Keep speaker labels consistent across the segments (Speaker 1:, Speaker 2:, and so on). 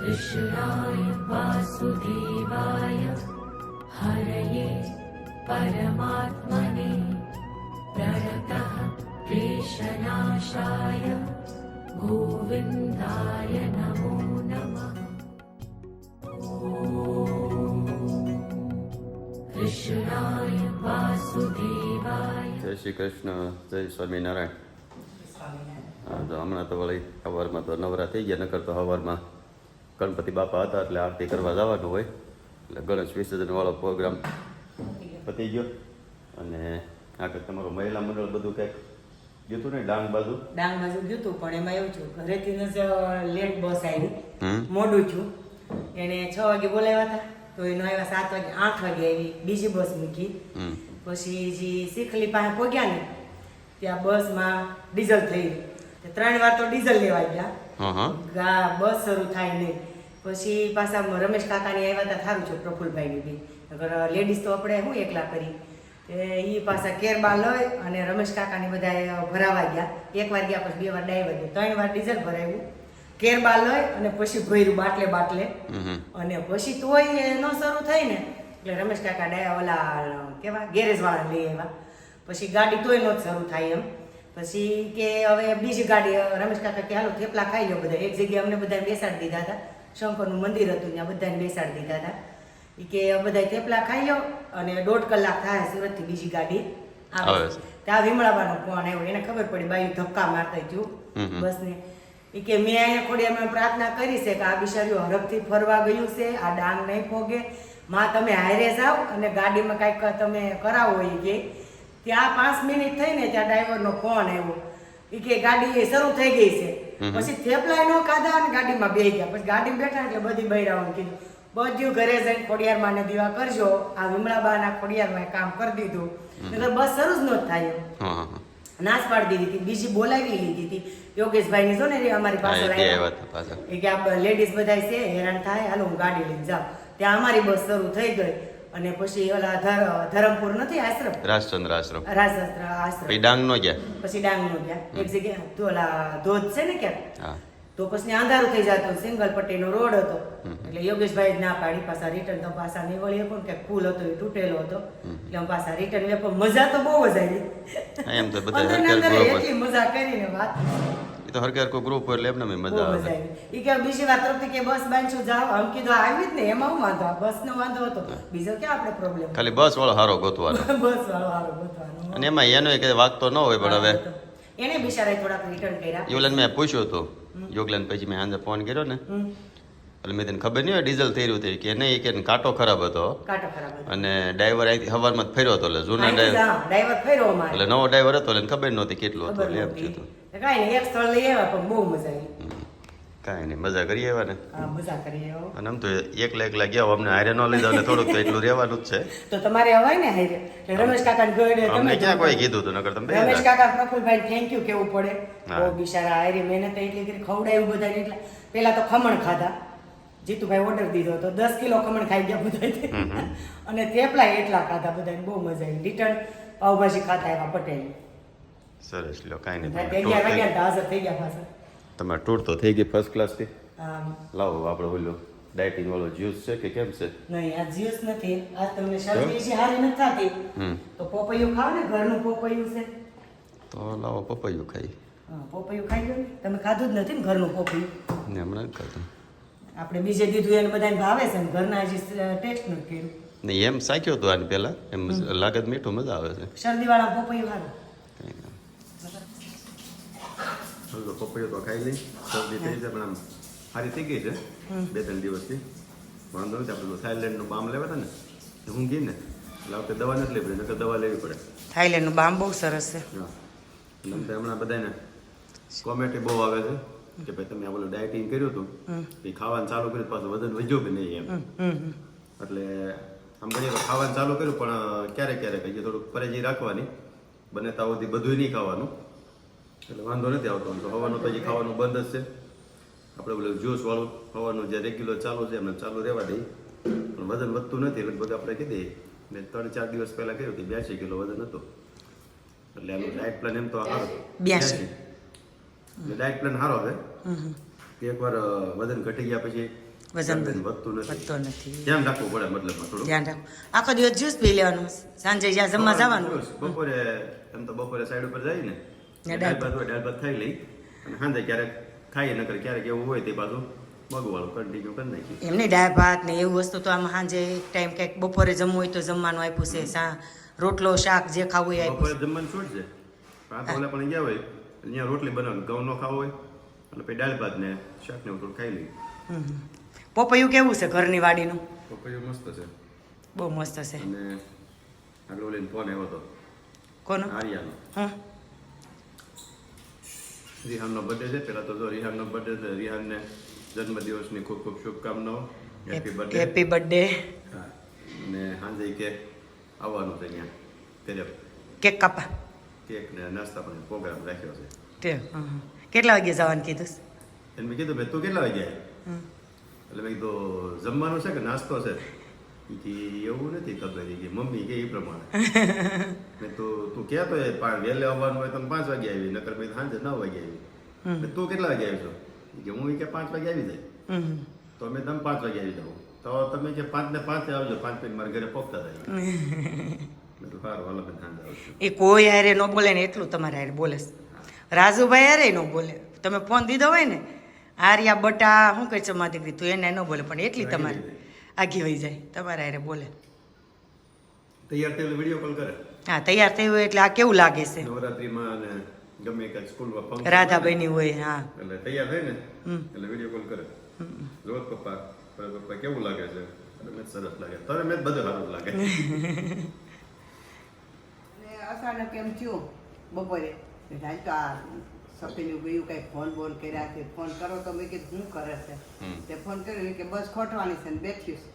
Speaker 1: कृष्णाय वासुदेवाय हरये परमात्मने प्रणतः क्लेशनाशाय गोविन्दाय नमो नमः कृष्णाय वासुदेवाय
Speaker 2: જય શ્રી કૃષ્ણ જય સ્વામિનારાયણ હા તો હમણાં તો વળી સવારમાં તો નવરા થઈ ગયા નકર તો સવારમાં ગણપતિ બાપા હતા એટલે આરતી કરવા જવાનું હોય. એટલે ગણેશ વિસર્જન વાળો પ્રોગ્રામ પતી ગયો. અને આગળ તમારું મહિલા મંડળ બધું કંઈક ગયું હતું ને ડાંગ બાજુ?
Speaker 3: ડાંગ બાજુ ગયું હતું પણ એમાં એવું થયું ઘરેથી જ લેટ બસ આવી. મોડું થયું. એને છ વાગે બોલાવ્યા હતા તો એનો આવ્યા સાત વાગે આઠ વાગે આવી બીજી બસ મૂકી. પછી જે શીખલી પાસે પહોંચ્યા ને ત્યાં બસમાં ડીઝલ થઈ ત્રણ વાર તો ડીઝલ લેવા ગયા.
Speaker 2: હા હા.
Speaker 3: બસ શરૂ થાય નહીં. પછી પાછા રમેશ કાકાની આવ્યા હતા સારું છે પ્રફુલભાઈની બી. અગર લેડીઝ તો આપણે શું એકલા કરી. એ પાછા કેરબા લઈ અને રમેશ કાકાની બધા ભરાવા ગયા. એક વાર ગયા પછી બે વાર ડાઈવર ગયા. ત્રણ વાર ડીઝલ ભરાયું. કેરબા લઈ અને પછી ભર્યું બાટલે બાટલે. અને પછી તોય ન શરૂ થઈ ને. એટલે રમેશ કાકા ડાયા ઓલા કેવા ગેરેજ વાળા લઈ આવ્યા. પછી ગાડી તોય ન શરૂ થાય એમ. પછી કે હવે બીજી ગાડી રમેશ કાકા કે હાલો થેપલા ખાઈ લો બધા. એક જગ્યાએ અમને બધા બેસાડી દીધા હતા. શંકરનું મંદિર હતું ત્યાં બધાને બેસાડી દીધા હતા ઈ કે બધા થેપલા ખાઈ લો અને દોઢ કલાક થાય સુરતથી બીજી ગાડી આવે. ત્યાં વિમળાબાનો ફોન આવ્યો એને ખબર પડી બાયું ધક્કા મારતા ગયું. બસને ઈ કે મેં અહીંયા ખોડિયામાં પ્રાર્થના કરી છે કે આ બિચારીઓ હરખથી ફરવા ગયું છે આ ડાંગ નહીં ફોગે માં તમે હારે જાઓ અને ગાડીમાં કાંઈક તમે કરાવો એ કે ત્યાં પાંચ મિનિટ થઈને ત્યાં ડ્રાઈવરનો ફોન આવ્યો ઈ કે ગાડી શરૂ થઈ ગઈ છે. પછી થેપલા નો ખાધા અને ગાડીમાં બેહી ગયા. પછી ગાડીમાં બેઠા એટલે બધી બૈરાઓને કીધું બધું ઘરે જઈને ખોડિયારમાં ને દીવા કરજો. આ વિમળાબાના ખોડિયારમાં કામ કરી દીધું. એટલે બસ શરૂ જ ન થાય નાશ પાડી દીધી હતી. બીજી બોલાવી લીધી હતી. યોગેશભાઈ ની જો ને અમારી પાસે કે આ લેડીઝ બધા છે હેરાન થાય. હાલો હું ગાડી લઈને જાઉં. ત્યાં અમારી બસ શરૂ થઈ ગઈ. અને પછી ઓલા ધરમપુર નથી આશ્રમ?
Speaker 2: રાજચંદ્ર આશ્રમ.
Speaker 3: રાજચંદ્ર આશ્રમ.
Speaker 2: પછી ડાંગ નો ગયા?
Speaker 3: પછી ડાંગ નો ગયા એક જગ્યા તો ઓલા ધોધ છે ને ક્યાંક? તો પછી અંધારું થઈ જતું સિંગલ પટ્ટીનો રોડ હતો. એટલે યોગેશભાઈ ના પાડી પાછા રિટર્ન તો પાછા નીવળીએ પણ કે પુલ હતો એ તૂટેલો હતો. એટલે અમે પાછા રિટર્ન લે પણ મજા તો બહુ જ આવી.
Speaker 2: એમ તો બધા
Speaker 3: એટલી મજા કરીને વાત.
Speaker 2: એ તો હરકાર કોઈ ગ્રુપ હોય એટલે એમને મજા આવે.
Speaker 3: એ કે બીજી વાત તરફથી કે બસ બાંધશું જાઓ. આમ કીધું આવી જ ને એમાં હું વાંધો બસ નો વાંધો હતો. બીજો ક્યાં આપણે પ્રોબ્લેમ
Speaker 2: ખાલી બસ વાળો હારો ગોતવાનો.
Speaker 3: બસ વાળો હારો ગોતવાનો.
Speaker 2: અને એમાં એનો કે વાગતો ન હોય પણ હવે
Speaker 3: એને બિચારાએ થોડાક રિટર્ન કર્યા.
Speaker 2: યોગલાન મેં પૂછ્યું હતું. યોગલાન પછી મેં સાંજે ફોન કર્યો ને. એટલે મેં તને ખબર નહીં હોય ડીઝલ થઈ રહ્યું કે નહીં કે કાંટો ખરાબ હતો.
Speaker 3: કાંટો ખરાબ હતો.
Speaker 2: અને ડ્રાઈવર અહીંથી હવારમાં જ ફર્યો હતો એટલે જૂના ડ્રાઈવર. એટલે નવો ડ્રાઈવર હતો એટલે ખબર નહોતી કેટલું હતું એટલે એમ. થયું
Speaker 3: કાંઈ નહીં એક સ્થળ લઈ આવ્યા પણ બહુ મજા આવી.
Speaker 2: કાંઈ નહીં મજા કરી આવ્યા ને?
Speaker 3: હા મજા કરી આવ્યો
Speaker 2: અને આમ તો એકલા એકલા ગયા અમને હારે ન લીધા ને થોડુંક તો એટલું રહેવાનું જ છે.
Speaker 3: તો તમારે અવાય ને હારે? રમેશ કાકાને ગયડે
Speaker 2: અમને
Speaker 3: તમે
Speaker 2: ક્યાં કોઈ કીધું હતું નકર તમે
Speaker 3: રમેશ કાકા પ્રફુલભાઈ થેન્ક યુ કેવું પડે. બહુ બિચારા હારે મહેનત એટલી કરી ખવડાવ્યું બધાને એટલે. પેલા તો ખમણ ખાધા. જીતુભાઈ ઓર્ડર દીધો તો દસ કિલો ખમણ ખાઈ ગયા બધા. અને થેપલા એટલા ખાધા બધાને. બહુ મજા આવી. રિટર્ન પાવભાજી ખાતા એવા પટેલ.
Speaker 2: સરસ લ્યો કાંઈ નહીં તમે
Speaker 3: ને ગયા
Speaker 2: ટૂર તો થઈ ગઈ ફર્સ્ટ ક્લાસથી
Speaker 3: આમ,
Speaker 2: લાવો આપણે ઓલું ડાયટિંગ વાળો જ્યુસ છે કે કેમ છે?
Speaker 3: નહીં આ જ્યુસ નથી. આ તમને શરદી છે હારી નથી થતી. તો પોપૈયું ખાવ ને ઘરનું પોપૈયું છે.
Speaker 2: તો લાવો પપૈયું ખાઈ.
Speaker 3: પોપૈયું ખાઈ લો ને. તમે ખાધું જ નથી ને ઘરનું પોપૈયું?
Speaker 2: ને હમણાં જ ખાધું.
Speaker 3: આપણે બીજે દીધું એને બધાને ભાવે છે ને ઘરના હજી ટેસ્ટ નથી કર્યું.
Speaker 2: નહીં એમ સાખ્યો તો આની પહેલાં એમ લાગત મીઠું મજા આવે છે.
Speaker 3: શરદીવાળા પોપૈયું સારું
Speaker 2: કંઈ ના. હલો પપૈયો તો ખાઈ લઈ શરદી થઈ છે પણ આમ સારી થઈ ગઈ છે બે ત્રણ દિવસથી વાંધો નથી આપણે થાઈલેન્ડનું બામ લેવા હતા ને હું ગઈ ને એટલે આપણે દવા નથી લેવી પડે દવા લેવી પડે
Speaker 3: થાઈલેન્ડનું બામ બહુ સરસ છે
Speaker 2: એટલે હમણાં બધાને કોમેન્ટ બહુ આવે છે કે ભાઈ તમે આ ડાયટિંગ કર્યું હતું એ ખાવાનું ચાલુ કર્યું પાછું વજન વધ્યું કે નહીં એમ. એટલે આમ કહીએ ખાવાનું ચાલુ કર્યું પણ ક્યારેક ક્યારેક હજી થોડુંક પરેજી રાખવાની બને ત્યાં સુધી બધું નહીં ખાવાનું એટલે વાંધો નથી આવતો. તો હવાનું તો હજી ખાવાનું બંધ જ છે. આપણે પેલું જ્યુસ વાળું હવાનું જે રેગ્યુલર ચાલુ છે એમને ચાલુ રહેવા દઈએ. પણ વજન વધતું નથી લગભગ આપણે કીધી મેં ત્રણ ચાર દિવસ પહેલા કહ્યું કે બ્યાસી કિલો વજન હતું. એટલે આનું ડાયટ પ્લાન એમ તો સારો
Speaker 3: 82.
Speaker 2: એટલે ડાયટ પ્લાન સારો હવે. કે એકવાર વજન ઘટી ગયા પછી
Speaker 3: વજન
Speaker 2: વધતું નથી. ધ્યાન રાખવું પડે મતલબ થોડું.
Speaker 3: ધ્યાન રાખો આખો દિવસ જ્યુસ પી લેવાનું. સાંજે જ્યાં જમવા જવાનું.
Speaker 2: બપોરે એમ તો બપોરે સાઈડ ઉપર જાય ને. દાળ ભાત. હોય દાળ ભાત ખાઈ લઈ. અને સાંજે ક્યારેક ખાઈએ નકર ક્યારેક એવું હોય તે બાજુ મગવાળું કન્ટિન્યુ કરી નાખી
Speaker 3: એમને દાળ ભાત ને એવું વસ્તુ તો આમ સાંજે એક ટાઈમ કંઈક બપોરે જમવું હોય તો જમવાનું આપ્યું છે. સા રોટલો શાક જે ખાવું હોય
Speaker 2: બપોરે જમવાનું છૂટ છે? પણ ઓલા પણ ગયા હોય. અહીંયા રોટલી બનાવવાનું ઘઉં નો ખાવો હોય અને પછી દાળ ભાત ને શાક ને એવું ખાઈ લઈ
Speaker 3: છે હમ. પપૈયું કેવું છે ઘરની વાડીનું?
Speaker 2: પપૈયું મસ્ત છે.
Speaker 3: બહુ મસ્ત છે.
Speaker 2: અને આગળ ઓલીને ફોન આવ્યો હતો.
Speaker 3: કોનો?
Speaker 2: આર્યાનો.
Speaker 3: હમ
Speaker 2: રિહાનનો બર્થડે છે. પહેલાં તો જો રિહાનનો બર્થડે છે રિહાનને જન્મદિવસની ખૂબ ખૂબ શુભકામનાઓ. હેપી બર્થડે
Speaker 3: હેપી બર્થડે
Speaker 2: હા. અને સાંજે કે આવવાનું છે ત્યાં. ઘરે
Speaker 3: કેક કાપા.
Speaker 2: કેક ને નાસ્તા પણ પ્રોગ્રામ રાખ્યો છે.
Speaker 3: તે કેટલા વાગે જવાનું કીધું? એમ
Speaker 2: એને મેં કીધું ભાઈ તું કેટલા વાગે એટલે મેં કીધું જમવાનું છે કે નાસ્તો છે? કે એવું નથી ખબર કે મમ્મી કે એ પ્રમાણે તો તું કહેતો વહેલે આવવાનું હોય તો પાંચ વાગે આવી નકર પછી સાંજે નવ વાગે આવી તું કેટલા વાગે આવી છો કે હું કે પાંચ વાગે આવી જાય તો અમે તમે પાંચ વાગે આવી જાઉં તો તમે કે પાંચ ને પાંચે આવજો પાંચ મિનિટ મારા ઘરે પહોંચતા થાય
Speaker 3: એ કોઈ હારે ન બોલે ને એટલું તમારે હારે બોલે રાજુભાઈ હારે ન બોલે તમે ફોન દીધો હોય ને આર્યા બટા શું કહે છે મારી દીકરી તું એને ન બોલે પણ એટલી તમારે આગી વહી જાય. તમારે હારે બોલે.
Speaker 2: તૈયાર થયેલો વીડિયો કોલ કરે.
Speaker 3: હા તૈયાર થયું હોય એટલે આ કેવું લાગે છે?
Speaker 2: નવરાત્રીમાં અને ગમે કાંઈ સ્કૂલમાં function
Speaker 3: રાધાભાઈની હોય હા.
Speaker 2: એટલે તૈયાર થાય ને? એટલે વીડિયો કોલ કરે. રોજ પપ્પા પપ્પા કેવું લાગે છે? એટલે મેં સરસ લાગે. તમે મેં બધું સારું લાગે.
Speaker 4: ને અચાનક એમ થયું બપોરે. તો આ સપેલું ગયું કઈ ફોન બોન કર્યા છે ફોન કરો તો મેં કીધું શું કરે છે? તે ફોન કર્યો કે બસ ખોટવાની છે ને બેઠ્યું છે.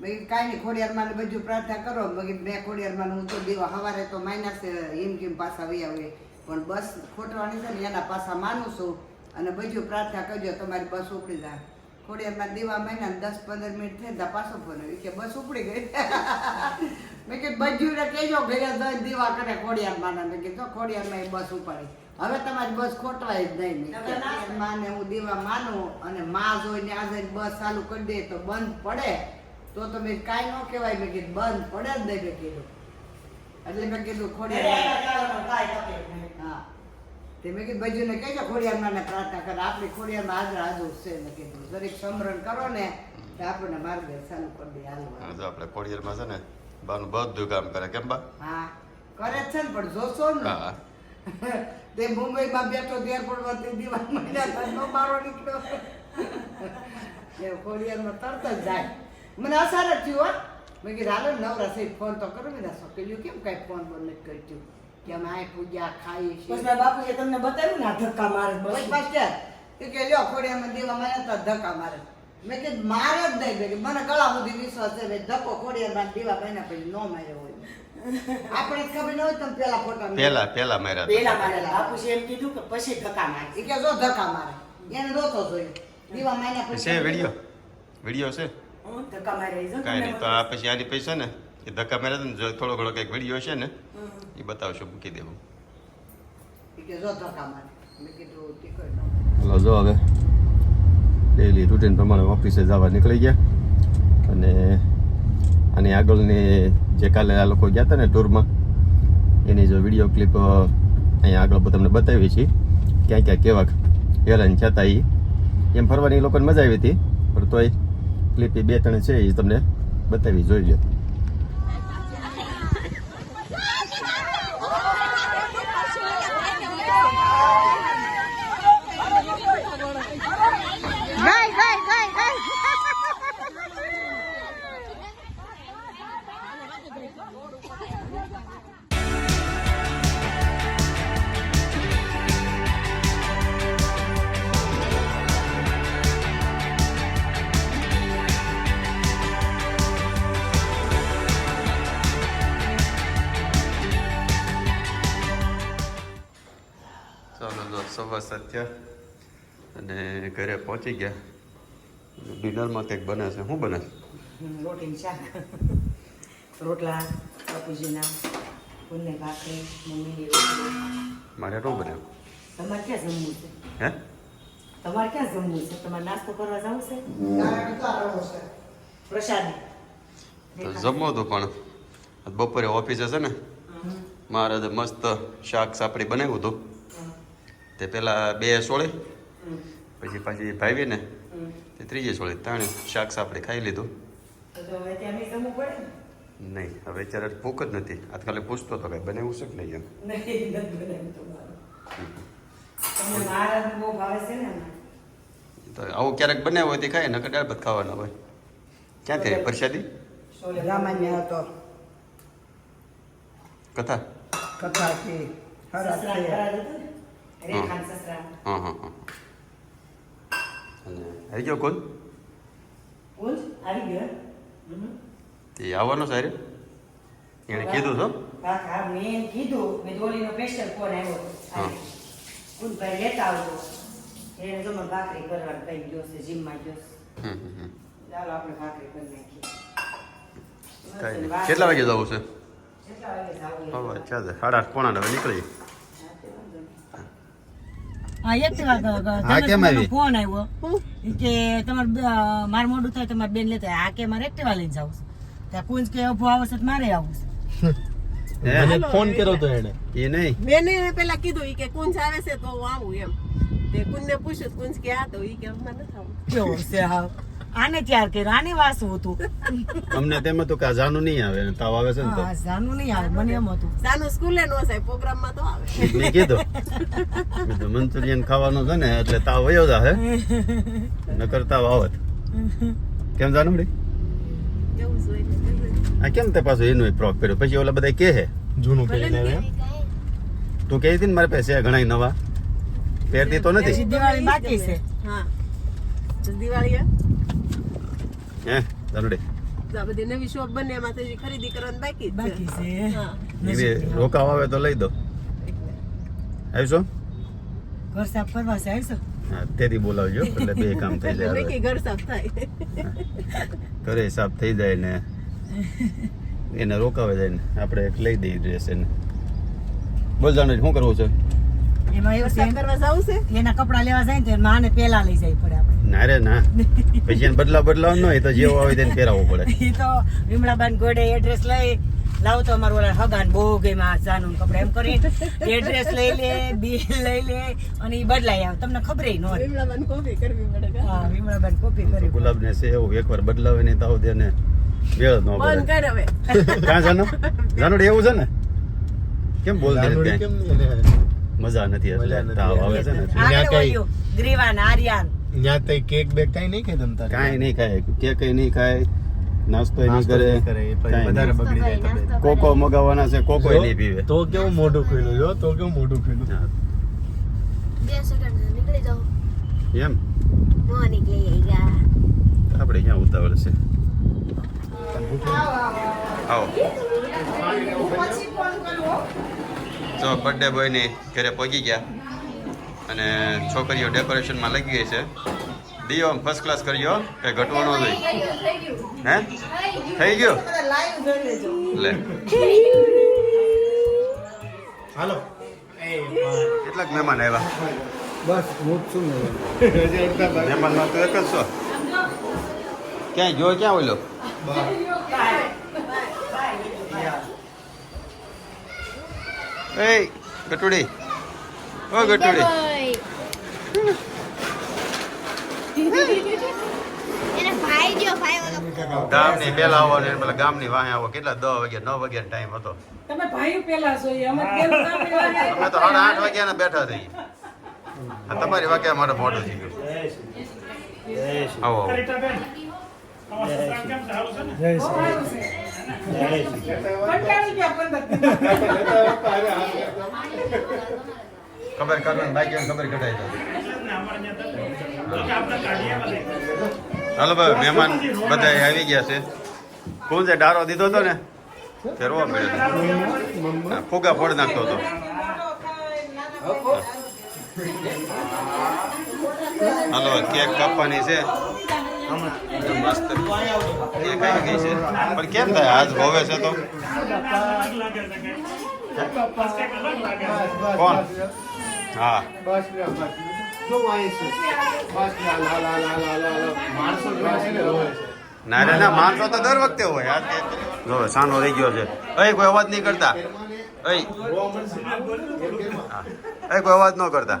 Speaker 4: મેં કાંઈ નહીં ખોડિયારમાં બધું પ્રાર્થના કરો. મેં ખોડિયારમાં હું તો દેવા સવારે તો માઇનસ એમ કેમ પાછા વહી હોય પણ બસ ખોટવાની છે ને એના પાછા માનું છું અને બધું પ્રાર્થના કરજો તમારી બસ ઉપડી જાય. ખોડિયારમાં દેવા મહિના દસ પંદર મિનિટ થઈ ત્યાં પાછો ફોન આવ્યો. કે બસ ઉપડી ગઈ. મેં કીધું બધું કહેજો ઘરે જઈને દીવા કરે ખોડિયારમાં મેં કીધું ખોડિયારમાં એ બસ ઉપાડી. હવે તમારી બસ ખોટવાય જ નહીં. માને હું દીવા માનું અને માં જોઈને આજે બસ ચાલુ કરી દે તો બંધ પડે. તો તમે કાંઈ ન કહેવાય મેં કીધું બંધ પડે જ નહીં મેં કીધું. એટલે મેં કીધું ખોડિયાર હા. તે મેં કીધું બાજુને કહેજો ખોડિયારમાં પ્રાર્થના કરે. આપણી ખોડિયારમાં હાજર હાજર છે. મેં કીધું દરેક સમરણ કરો ને તો આપણને માર્ગ ચાલુ કરી દે હાલવા
Speaker 2: આપણે ખોડિયારમાં છે ને બાનું બધું કામ કરે. કેમ બા?
Speaker 4: હા. કરે છે ને પણ જોશો ને.
Speaker 2: હા.
Speaker 4: તે મુંબઈમાં બેઠો એરપોર્ટ વતી દિવાલ મહિના ધંધો મારો નીકળ્યો. એ ખોડિયારમાં તરત જ જાય. મને અસર જ થયું હો. મેં કીધું હાલો નવરા થઈ ફોન તો કરો. મેં સોકેલ્યું કેમ કાંઈ ફોન બોન નથી કર્યું કે અમે આ પૂજા ખાઈ છીએ
Speaker 3: પછી બાપુએ તમને બતાવ્યું ને આ ધક્કા મારે
Speaker 4: બસ. પાછળ એ કે લ્યો ખોડિયામાં દેવા મને તો ધક્કા મારે. મેં કીધું મારે જ નહીં મને ગળા સુધી વિશ્વાસ છે ધક્કો ખોડિયામાં દેવા મહિના પછી ન માર્યો હોય. આપણે જ ખબર ન હોય તમે પેલા ફોટા
Speaker 2: પેલા પેલા માર્યા.
Speaker 3: પેલા મારે બાપુજી એમ કીધું કે પછી ધક્કા મારે.
Speaker 4: કે જો ધક્કા મારે. એને રોતો જોયો. દીવા મહિના પછી
Speaker 2: છે વિડિયો? વિડિયો છે?
Speaker 3: હું ધક્કા મારે
Speaker 2: કાંઈ નહીં તો આ પછી આની પૈસા ને એ ધક્કા માર્યા તો ને જો થોડો ઘણો કંઈક વીડિયો છે ને એ બતાવશો મૂકી દેવું.
Speaker 4: કે જો ધક્કા મારે. મેં કીધું ટિકટ ન
Speaker 2: હલો જો હવે. ડેલી રૂટીન પ્રમાણે ઓફિસે જવા નીકળી ગયા. અને આની આગળની જે કાલે આ લોકો ગયા હતા ને ટૂરમાં એની જો વીડિયો ક્લિપ અહીંયા આગળ તમને બતાવી છે, ક્યાં ક્યાં કેવા હેરાન જતા એ એમ ફરવાની લોકોને મજા આવી હતી, પણ તોય ક્લિપ એ બે ત્રણ છે એ તમને બતાવી જોઈ લો થયા અને ઘરે પહોંચી ગયા. ડિનરમાં કંઈક બને છે. શું બને છે?
Speaker 3: રોટીનું શાક. રોટલા બાપુજીના પુણ્ય ભાખરી મમ્મીની રોટલી.
Speaker 2: મારે શું બન્યું
Speaker 3: તમારે ક્યાં જમવું છે?
Speaker 2: હે?
Speaker 3: તમારે ક્યાં જમવું છે? તમારે નાસ્તો કરવા જવું છે? પ્રસાદી.
Speaker 2: તો જમો તો પણ. બપોરે ઓફિસે છે ને. મારે તો મસ્ત શાક સાપડી બનાવ્યું હતું. તે પેલા બે સોળે પછી પાછી ભાવી ને તે ત્રીજી સોળે ત્રણે શાક આપણે ખાઈ લીધું.
Speaker 3: તો તો નહીં
Speaker 2: હવે અત્યારે ભૂખ જ નથી. આજકાલે પૂછતો હતો કાંઈ બનાવ્યું છે કે નહીં એમ? તો આવું ક્યારેક બનાવ્યું હોય તે ખાય નકર દાળ ભાત ખાવાના હોય. ક્યાં થાય પ્રસાદી?
Speaker 4: રામાન્ય હતો.
Speaker 2: કથા?
Speaker 4: કથા છે
Speaker 3: રેખાન સસરા
Speaker 2: હા હા હા અને આવી ગયો કોલ
Speaker 3: ઊંચ આવી ગયો.
Speaker 2: તે આવવાનો સારે એણે કીધું છો
Speaker 3: હા હા મેં કીધું મેં દોલીનો સ્પેશિયલ ફોન આવ્યો
Speaker 2: હા.
Speaker 3: કુંભાઈ લેતા આવજો એને તો મને ભાખરી કરવાનું કઈ ગયો છે જીમમાં ગયો છે. ચાલો આપણે ભાખરી કરી નાખીએ
Speaker 2: કેટલા વાગે જવું છે હવે સાડા આઠ પોણા નવે નીકળી
Speaker 3: હા એક વાર
Speaker 2: હા, કેમ આવી?
Speaker 3: ફોન આવ્યો કે તમારે માર મોડું થાય તમારે બેન લેતા આ કે મારે એક્ટિવા લઈને જાવ છે. ત્યાં કુંજ કે અભો આવશે છે તો મારે આવું છે.
Speaker 2: હે?
Speaker 5: ફોન કર્યો તો એને
Speaker 2: એ નહીં?
Speaker 6: બેને પેલા કીધું કે કુંજ આવે છે તો હું આવું એમ. તે કુંજ ને પૂછ્યું કુંજ કે આ તો ઈ કે મને નથી આવું
Speaker 3: કેવો છે હા આને ત્યાર કર્યો આને વાસવું હતું.
Speaker 2: અમને તેમ હતું કે આ નહીં આવે ને તાવ આવે છે ને
Speaker 3: જાનું નહીં આવે મને એમ હતું.
Speaker 6: સાનું સ્કૂલે નો છે પ્રોગ્રામમાં તો આવે.
Speaker 2: મેં કીધું. મંચુરિયન ખાવાનું છે ને એટલે તાવ વયો જા હે નકર તાવ આવત કેમ જાનું મળી. આ કેમ તે પાછું એનું ફ્રોક પહેર્યો? પછી ઓલા બધા કે હે
Speaker 5: જૂનું પહેરીને આવે
Speaker 2: તું કહી હતી ને મારે પાસે ઘણા નવા. પહેરતી તો નથી.
Speaker 3: દિવાળી બાકી છે.
Speaker 6: હા. દિવાળી હે? આ બધી નવી શોપ બને એમાં ખરીદી કરવાની બાકી
Speaker 3: બાકી
Speaker 6: છે.
Speaker 2: રોકાવ આવે તો લઈ દો. આવીશો?
Speaker 3: ઘર સાફ કરવા છે આવશો?
Speaker 2: હા તેથી બોલાવજો એટલે બે કામ થઈ જાય
Speaker 6: નક્કી ઘર સાફ થાય.
Speaker 2: ઘરે સાફ થઈ જાય ને એને રોકાવે જાય ને. આપણે લઈ દઈએ ડ્રેસ એને. બોલ જાણે શું કરવું છે?
Speaker 3: એમાં એવું છે
Speaker 6: કરવા જાવું છે?
Speaker 3: એના કપડા લેવા જાય તો માને પેલા લઈ જાય પડે આપણે.
Speaker 2: ના રે ના. પછી એને બદલા બદલાવ ન હોય તો જેવો આવે તેને પહેરાવવો પડે.
Speaker 3: એ તો વિમળાબાન ગોડે એડ્રેસ લઈ લાવ તો અમારું ઓલા હગાન બહુ ગેમાં જાનું કપડા એમ કરી એડ્રેસ લઈ લે બિલ લઈ લે અને એ બદલાઈ આવે. તમને ખબર ન હોય.
Speaker 6: વિમલાબાન કોફી કરવી પડે
Speaker 3: હા વિમળાબાન કોપી કરી
Speaker 2: ગુલાબ છે એવું એકવાર બદલાવે નહીં તો આવું તેને વેળ ન
Speaker 6: બંધ કર હવે.
Speaker 2: ક્યાં જાનો? જાનોડી એવું છે ને? કેમ બોલતી?
Speaker 5: કેમ?
Speaker 2: મજા નથી એટલે તાવ આવે છે ને?
Speaker 5: ત્યાં કઈ-
Speaker 3: ગ્રીવાન આર્યાન.
Speaker 5: ત્યાં તઈ કેક બેક કઈ નહીં ખાય તમતા તારે?
Speaker 2: કાંઈ નહીં ખાય. કે કઈ નહીં ખાય. નાસ્તો નહીં
Speaker 5: નાસ્તો
Speaker 2: કરે.
Speaker 5: કરે. પછી વધારે બગડી જાય તબિયત.
Speaker 2: કોકો મગાવવાના છે કોકો નહીં પીવે.
Speaker 5: તો કેવું મોઢું ખુલ્લું. જો તો કેવું મોઢું ખુલ્લું.
Speaker 2: હા.
Speaker 7: બે સેકન્ડ નીકળી જાઓ.
Speaker 2: એમ?
Speaker 7: નો નીકળી ગયા.
Speaker 2: આપણે અહીંયા ઉતાવળ છે? આવો જો બર્થડે બોયની ઘરે પહોંચી ગયા અને છોકરીઓ ડેકોરેશનમાં લાગી ગઈ છે. દિયો ફર્સ્ટ ક્લાસ કર્યો કે ઘટવાનો જોઈ હે? થઈ ગયું? લે.
Speaker 5: હાલો.
Speaker 2: કેટલાક મહેમાન આવ્યા?
Speaker 5: બસ હું જ છું મહેમાન
Speaker 2: મહેમાનમાં તો એક જ છો. ક્યાંય જો ક્યાં ઓલો એ ગટુડી ઓ ગટુડી
Speaker 7: એને ભાઈ જો ભાઈ ઓલો.
Speaker 2: ગામની પેલા આવવાનું એટલે પેલા ગામની વાહે આવો. કેટલા દસ વાગ્યા નવ વાગ્યાનો ટાઈમ હતો.
Speaker 6: તમે ભાઈ પેલા જોઈએ અમે વાગે?
Speaker 2: તો સાડા આઠ વાગ્યાના બેઠા થઈ આ તમારી વાગ્યા મારે મોડું થઈ ગયું આવો ખબર કરવાની બાકી ખબર કઢાઈ હાલો ભાઈ, મહેમાન બધા આવી ગયા છે. કોણ છે? ડારો દીધો હતો ને? તે. રોવા પડ્યો ફુગા ફોડ નાખતો હતો. હાલો, કેક કાપવાની છે. પણ કેમ થાય? આજ હોવે છે તો. કોણ? હા.
Speaker 5: ને
Speaker 2: ના તો દર વખતે હોય. આ જો સાનો રહી ગયો છે. અહીં કોઈ અવાજ નહીં કરતા. અહીં કોઈ અવાજ ન કરતા.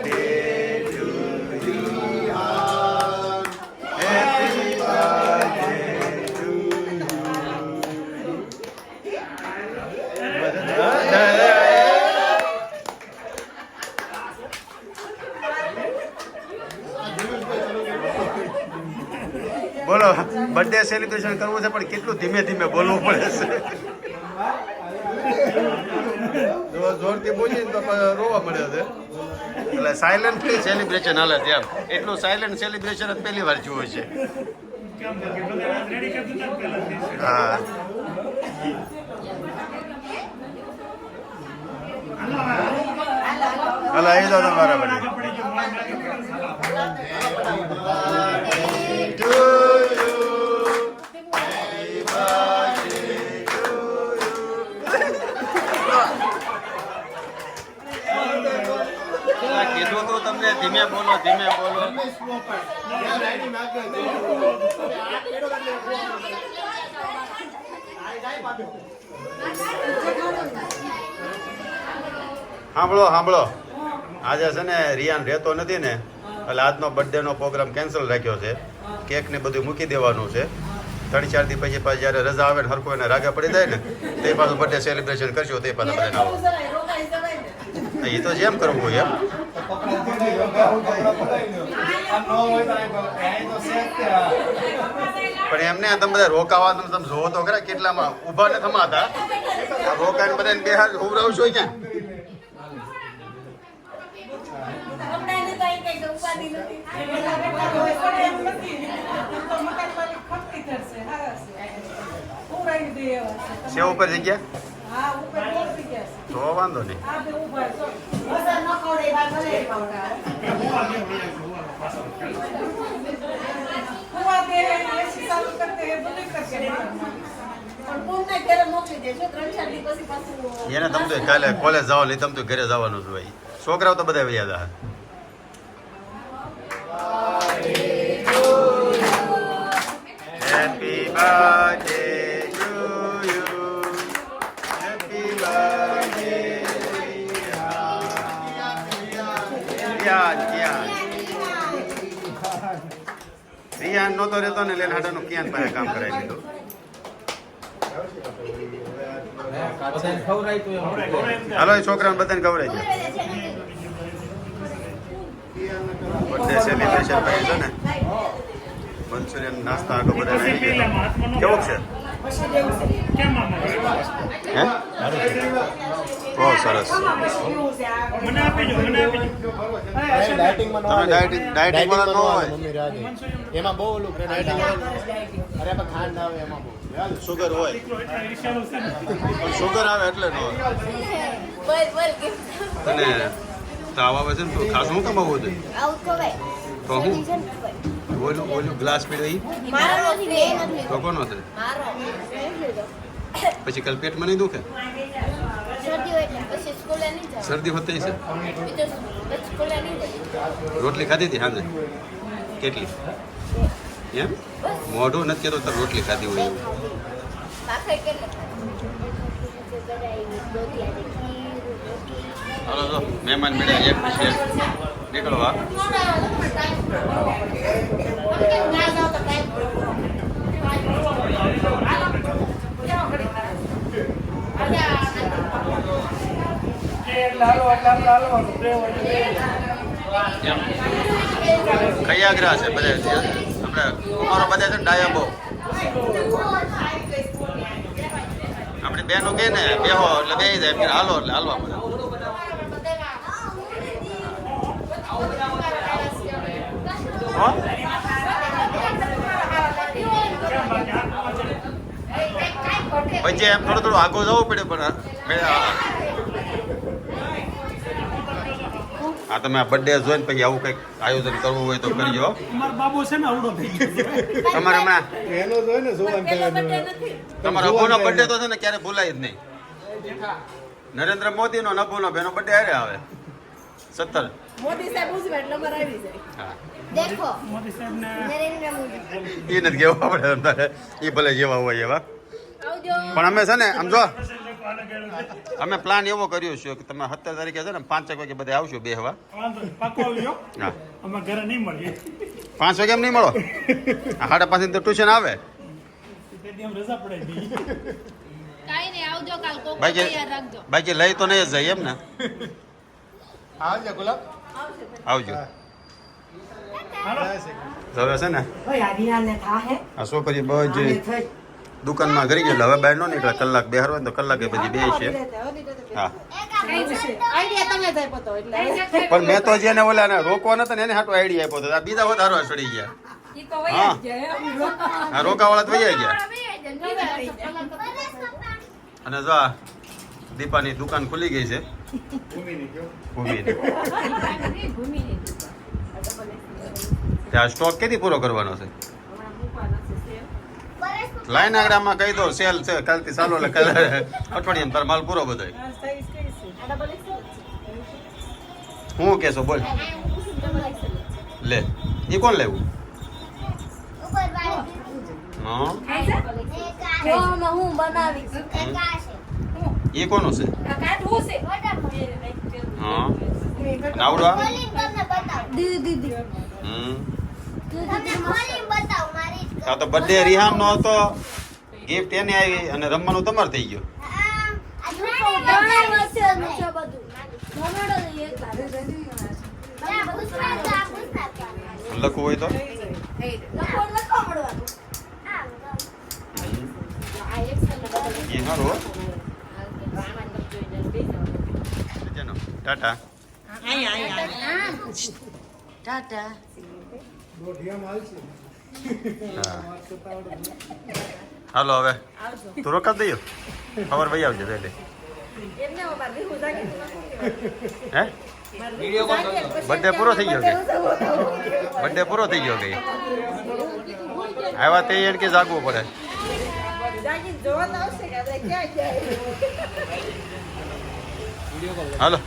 Speaker 2: birthday celebration કરવું છે પણ કેટલું ધીમે ધીમે બોલવું પડે છે. જો જોરથી બોલીએ તો રોવા મળે છે. એટલે સાયલન્ટલી સેલિબ્રેશન હાલે છે એમ. એટલું સાયલન્ટ સેલિબ્રેશન જ પહેલી વાર જોયું છે. હા. હલો એ જાઓ તમારા બધી કીધું તું તમને ધીમે બોલો ધીમે બોલો. સાંભળો સાંભળો આજે છે ને રિયાન રહેતો નથી ને, એટલે આજનો બર્થડેનો પ્રોગ્રામ કેન્સલ રાખ્યો છે. કેક ને બધું મૂકી દેવાનું છે. ત્રણ ચાર દી પછી પાછી જ્યારે રજા આવે ને હરકો એને રાગે પડી જાય ને, તે પાછું બર્થડે સેલિબ્રેશન કરશું, તે પાછા બધા એ તો જેમ કરવું હોય એમ. પણ એમને તમે બધા રોકાવા તમે તમે જોવો તો ખરા કેટલામાં ઊભા ને થમાતા આ રોકાઈને બધા બે હાથ છું. ક્યાં સેવ ઉપર જગ્યા? તો વાંધો નહીં એને તમ કાલે કોલેજ જવા લઈ તમ તો ઘરે જવાનું છે ભાઈ છોકરાઓ તો બધા વ્યાજ હેપી બર્થડે ટુ રિયાન નહોતો રહેતો ને લેન હાટાનું ક્યાં પાસે કામ કરાવી દીધું. હાલો એ છોકરાને બધાને ખવડાવી દે. બર્થડે સેલિબ્રેશન કરી છે ને. મંચુરિયન નાસ્તા આખો બધા કેવું છે? હે? બહુ સરસ. તમે ડાયટિંગ ડાયટિંગ વાળા ન હોય.
Speaker 5: એમાં બહુ ઓલું ડાયટિંગ અરે એમાં ખાંડ આવે એમાં બહુ.
Speaker 2: સુગર હોય. પણ સુગર આવે એટલે ન અને તાવ આવે છે ને ખાસ હું કમાવું છે તો હું? ઓલું ઓલું ગ્લાસ પીડો તો કોનો છે. પછી કાલ નહીં દુખે
Speaker 7: શરદી હોય એટલે પછી સ્કૂલે નહીં જાવ
Speaker 2: શરદી હોતી છે રોટલી ખાધી હતી સાંજે? કેટલી? એમ? મોઢું નથી કહેતો રોટલી ખાધી હોય એવું. મહેમાન મેળા એક પછી નીકળવા એમ કયાગ્રા છે બધા આપણે અમારો બધા છે ને આપણે બેનો કે ને, બેહો એટલે બે જાય ફીર હાલો એટલે હાલવા હો? વચ્ચે એમ થોડું થોડું આગળ જવું પડે, પણ મેં આ- તમે આ બર્થડે જોઈને પછી આવું કંઈક આયોજન કરવું હોય તો કરજો.
Speaker 8: અમારો બાબો છે ને આવડો થઈ ગયો
Speaker 2: તમારે હમણાં
Speaker 5: એનો જ ને જોવાનું.
Speaker 2: તમારા અબુનો બર્થડે તો છે ને ક્યારે ભૂલાય જ નહીં. નરેન્દ્ર મોદીનો નબુનો બેનો બર્થડે હારે આવે. સત્તર.
Speaker 6: મોદી સાહેબ ઉજવે એટલે અમારે આવી જાય.
Speaker 2: હા.
Speaker 7: દેખો.
Speaker 8: મોદી સાહેબ ને
Speaker 7: નરેન્દ્ર મોદી.
Speaker 2: એ નથી કેવું આપણે તમારે એ ભલે જેવા હોય એવા. પણ અમે છે ને આમ જો અમે પ્લાન એવો કર્યો છે કે તમે સત્તર તારીખે છે ને પાંચેક વાગે બધા આવશો બે હવા
Speaker 8: અમે ઘરે નહીં મળીએ.
Speaker 2: પાંચ વાગે એમ નહીં મળો? સાડા પાંચ તો ટ્યુશન આવે. બાકી બાકી લઈ તો નહીં જ જાય એમ ને?
Speaker 5: આવજો ગુલાબ.
Speaker 2: આવજો. હવે છે ને? છોકરી
Speaker 3: થઈ.
Speaker 2: દુકાનમાં ઘરી ગયેલા હવે બહાર નો નીકળે. કલાક બે હોય તો કલાકે પછી બે છે. હા.
Speaker 6: હતો
Speaker 2: પણ મેં તો જેને ઓલા ને રોકવા નતા ને એને હાટો આઈડિયા આપ્યો હતો બીજા વધારો ચડી ગયા. હા. રોકાવાળા તો વહી ગયા. અને જો દીપાની દુકાન ખુલી ગઈ છે. ત્યાં સ્ટોક કેથી પૂરો કરવાનો છે? લાઈન આગળમાં કહી દો સેલ છે કાલથી ચાલુ એટલે કાલે અઠવાડિયામાં તાર માલ પૂરો બધાય હું કેશો બોલ. લે એ કોણ લેવું? હા.
Speaker 7: હું.
Speaker 2: એ કોનું છે?
Speaker 6: આ કાઢવું છે?
Speaker 7: દીદી દીદી.
Speaker 2: હમ. આ તો બર્થડે રિહાન નો હતો. ગિફ્ટ એને આવી અને રમવાનું તમારે થઈ ગયું. લખવું હોય તો? ટાટા.
Speaker 3: ટાટા.
Speaker 2: હાલો હવે. તું રોકા દઈએ. ખબર ભાઈ આવજે એટલે હે બર્થડે પૂરો થઈ ગયો બર્થડે પૂરો થઈ ગયો કે આવ્યા તે એને કે જાગવું પડે. હાલો.